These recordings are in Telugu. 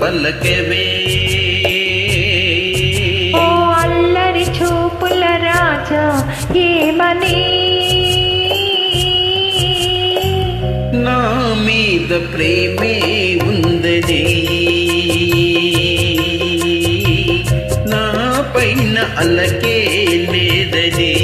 పలకవే ఓ అల్లరి చూపుల రాజా ఏమని? నా మీద ప్రేమే ఉందని. నా పైన అలకే లేదని.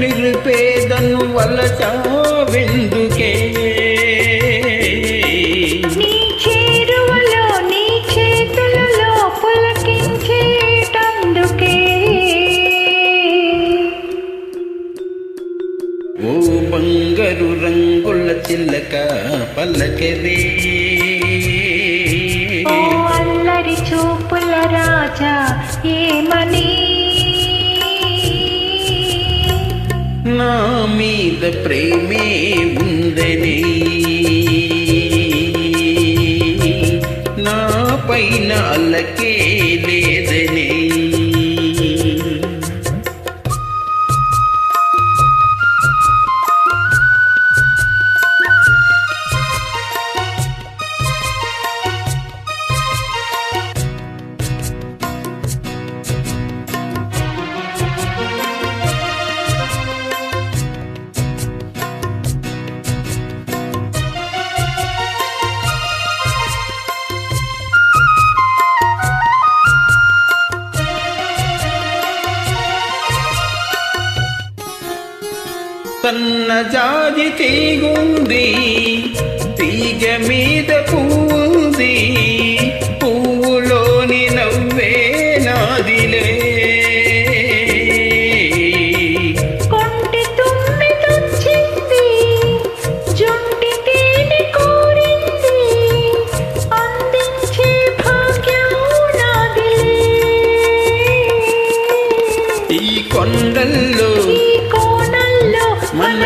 నిరుపేదను వలట వెందుకే బంగారు రంగుల చిల్లక ఓ అల్లరి చూపుల రాజా ఏమని? నా మీద ప్రేమే ఉందని. నా పైన అల్లకే లేదు. సన్న జాజి తీగుంది తీగ మీద పువ్వుంది. పువ్వులోని నవ్వే నాదిలే. కొంటి తుమ్మిదొచ్చింది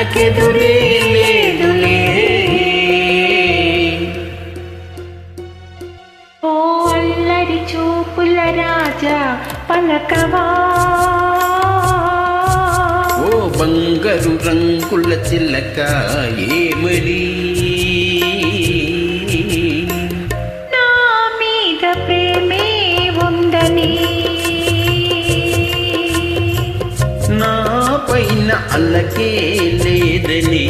మనకెదురే లేదులే ఓ అల్లరి చూపుల రాజా పలకవా ఓ బంగారు రంగుల చిల్లక ఏమడి అల్లకే లేదని